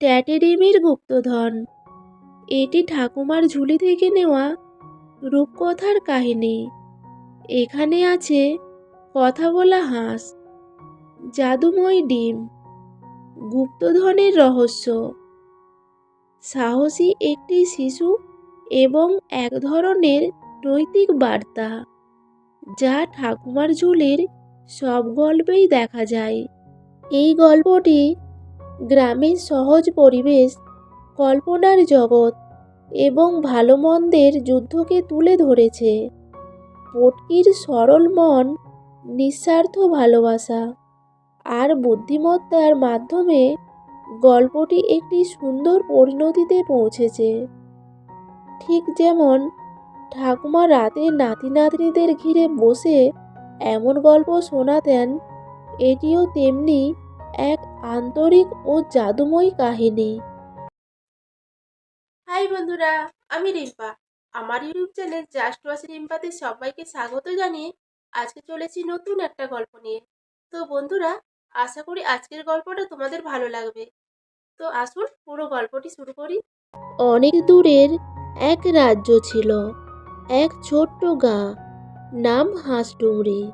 ট্যাটেরিমির গুপ্তধন। এটি ঠাকুমার ঝুলি থেকে নেওয়া রূপকথার কাহিনী। এখানে আছে কথা বলা হাঁস, জাদুময় ডিম, গুপ্তধনের রহস্য। সাহসী একটি শিশু এবং এক ধরনের নৈতিক বার্তা, যা ঠাকুমার ঝুলির সব গল্পেই দেখা যায়। এই গল্পটি গ্রামের সহজ পরিবেশ, কল্পনার জগৎ এবং ভালো মন্দের যুদ্ধকে তুলে ধরেছে। পটকির সরল মন, নিঃস্বার্থ ভালোবাসা আর বুদ্ধিমত্তার মাধ্যমে গল্পটি একটি সুন্দর পরিণতিতে পৌঁছেছে। ঠিক যেমন ঠাকুমা রাতে নাতি নাতনিদের ঘিরে বসে এমন গল্প শোনাতেন, এটিও তেমনি এক আন্তরিক ও জাদুময় কাহিনী। হাই বন্ধুরা আমি রিম্পা। আমার ইউটিউব চ্যানেল জাস্ট ওয়াচ রিম্পাতে সবাইকে স্বাগত জানিয়ে আজকে চলেছি নতুন একটা গল্প নিয়ে। তো বন্ধুরা আশা করি আজকের গল্পটা তোমাদের ভালো লাগবে। তো আসুন পুরো গল্পটি শুরু করি। অনেক দূরের এক রাজ্য ছিল এক ছোট্ট গাঁ নাম হাঁসডুংরি।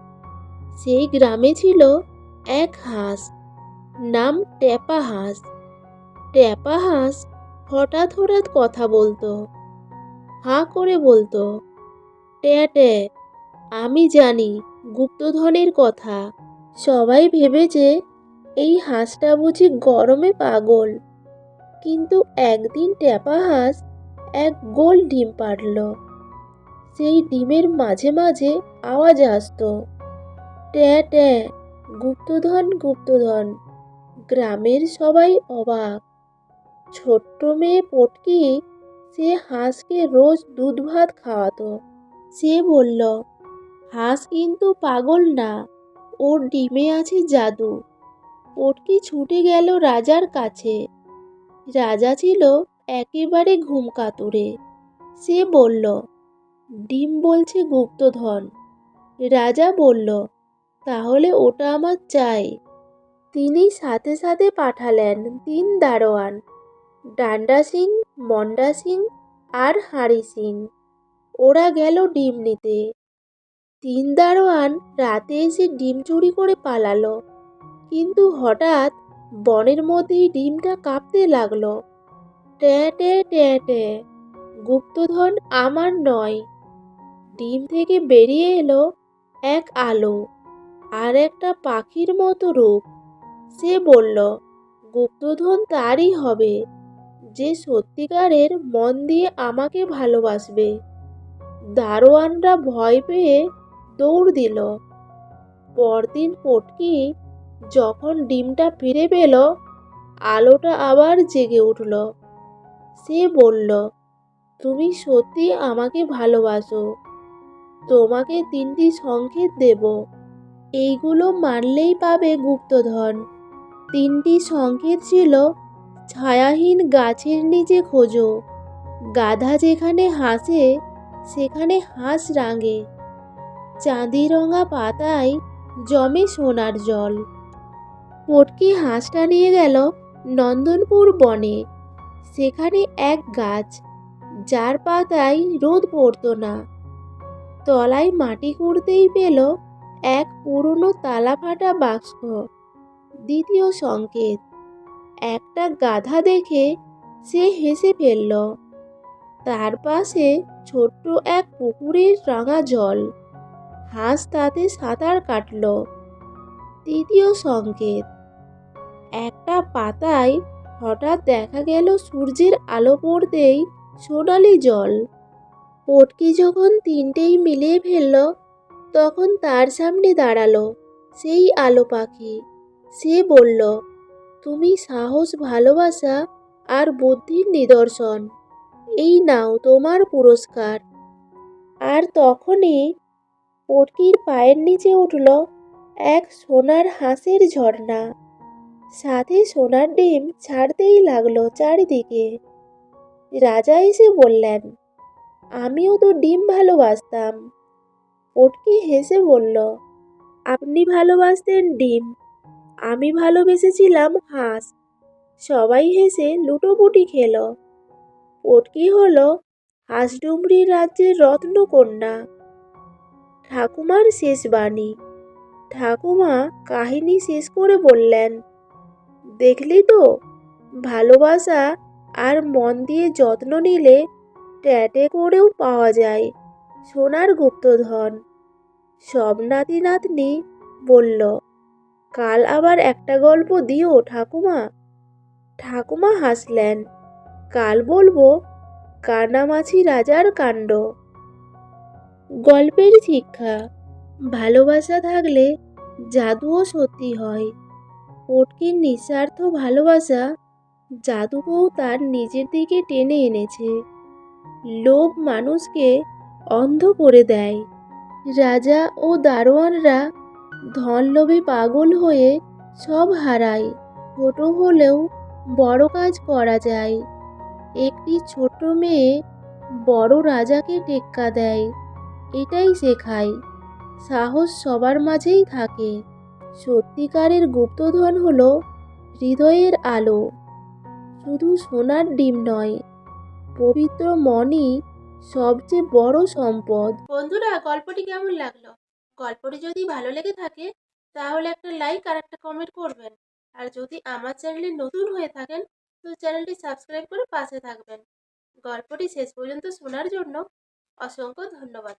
সেই গ্রামে ছিল এক হাঁস। নাম ট্যাপা হাঁস ট্যাপা হাঁস হঠাৎ হঠাৎ কথা বলতো। হাঁ করে বলতো, ট্যা ট্যা, আমি জানি গুপ্তধনের কথা। সবাই ভেবেছে এই হাঁসটা বুঝি গরমে পাগল। কিন্তু একদিন ট্যাপা হাঁস এক গোল ডিম পাড়ল। সেই ডিমের মাঝে মাঝে আওয়াজ আসতো, ট্যা ট্যা, গুপ্তধন গুপ্তধন। গ্রামের সবাই অবাক। ছোট্ট মেয়ে পটকি, সে হাঁসকে রোজ দুধ ভাত খাওয়াতো। সে বলল, হাঁস কিন্তু পাগল না, ওর ডিমে আছে জাদু। পটকি ছুটে গেল রাজার কাছে। রাজা ছিল একেবারে ঘুম কাতুরে। সে বলল, ডিম বলছে গুপ্তধন। রাজা বলল, তাহলে ওটা আমার চাই। তিনি সাথে সাথে পাঠালেন তিন দারোয়ান, ডান্ডা সিং, মন্ডা সিং আর হাঁড়ি সিং। ওরা গেল ডিম নিতে। তিন দারোয়ান রাতে এসে ডিম চুরি করে পালালো। কিন্তু হঠাৎ বনের মধ্যেই ডিমটা কাঁপতে লাগল। ট্যা ট্যা ট্যা ট্যা, গুপ্তধন আমার নয়। ডিম থেকে বেরিয়ে এলো এক আলো আর একটা পাখির মতো রূপ। সে বলল, গুপ্তধন তারই হবে যে সত্যিকারের মন দিয়ে আমাকে ভালোবাসবে। দারোয়ানরা ভয় পেয়ে দৌড় দিল। পরদিন পটকি যখন ডিমটা ফিরে পেল, আলোটা আবার জেগে উঠল। সে বলল, তুমি সত্যি আমাকে ভালোবাসো। তোমাকে তিনটি সংকেত দেব। এইগুলো মানলেই পাবে গুপ্তধন। তিনটি সংকেত ছিল, ছায়াহীন গাছের নিচে খোঁজো। গাধা যেখানে হাসে, সেখানে হাঁস রাঙে। চাঁদি রঙা পাতায় জমে সোনার জল। পটকি হাঁসটা নিয়ে গেল নন্দনপুর বনে। সেখানে এক গাছ, যার পাতায় রোদ পড়তো না। তলায় মাটি খুঁড়তেই পেল এক পুরনো তালা ফাটা বাক্স। দ্বিতীয় সংকেত। একটা গাধা দেখে সে হেসে ফেলল। তার পাশে ছোট্ট এক পুকুরের রাঙা জল। হাঁস তাতে সাঁতার কাটল। তৃতীয় সংকেত। একটা পাতায় হঠাৎ দেখা গেল সূর্যের আলো পড়তেই সোনালি জল। পটকি যখন তিনটেই মিলিয়ে ফেলল, তখন তার সামনে দাঁড়াল সেই আলো পাখি। সে বলল, তুমি সাহস, ভালোবাসা আর বুদ্ধির নিদর্শন। এই নাও তোমার পুরস্কার। আর তখনই পটকির পায়ের নিচে উঠল এক সোনার হাঁসের ঝর্ণা। সাথে সোনার ডিম ছাড়তেই লাগল চারিদিকে। রাজা এসে বললেন, আমিও তো ডিম ভালোবাসতাম। পটকি হেসে বলল, আপনি ভালোবাসতেন ডিম। আমি ভালোবেসেছিলাম হাঁস। সবাই হেসে লুটোপুটি খেল। পটকি হল হাঁসডুমরি রাজ্যের রত্নকন্যা। ঠাকুমার শেষ বাণী। ঠাকুমা কাহিনী শেষ করে বললেন, দেখলি তো, ভালোবাসা আর মন দিয়ে যত্ন নিলে ট্যাটে করেও পাওয়া যায়। সোনার গুপ্তধন। সব নাতি নাতনি বলল কাল আবার একটা গল্প দিও, ঠাকুমা। ঠাকুমা হাসলেন। কাল বলব, কানামাছি রাজার কাণ্ড। গল্পের শিক্ষা, ভালোবাসা থাকলে জাদুও সত্যি হয়। পটকির নিঃস্বার্থ ভালোবাসা জাদুকেও তার নিজের দিকে টেনে এনেছে। লোভ মানুষকে অন্ধ করে দেয়। রাজা ও দারোয়ানরা ধন লোভে পাগল হয়ে সব হারায়। ছোট হলেও বড় কাজ করা যায়। একটি ছোট মেয়ে বড় রাজাকে টেক্কা দেয়। এটাই শেখায়। সাহস সবার মাঝেই থাকে। সত্যিকারের গুপ্তধন হল হৃদয়ের আলো। শুধু সোনার ডিম নয়, পবিত্র মনই সবচেয়ে বড় সম্পদ। বন্ধুরা, গল্পটি কেমন লাগল? গল্পটি যদি ভালো লেগে থাকে, তাহলে একটা লাইক আর একটা কমেন্ট করবেন। আর যদি আমার চ্যানেলে নতুন হয়ে থাকেন, তো চ্যানেলটি সাবস্ক্রাইব করে পাশে থাকবেন। গল্পটি শেষ পর্যন্ত শোনার জন্য অসংখ্য ধন্যবাদ।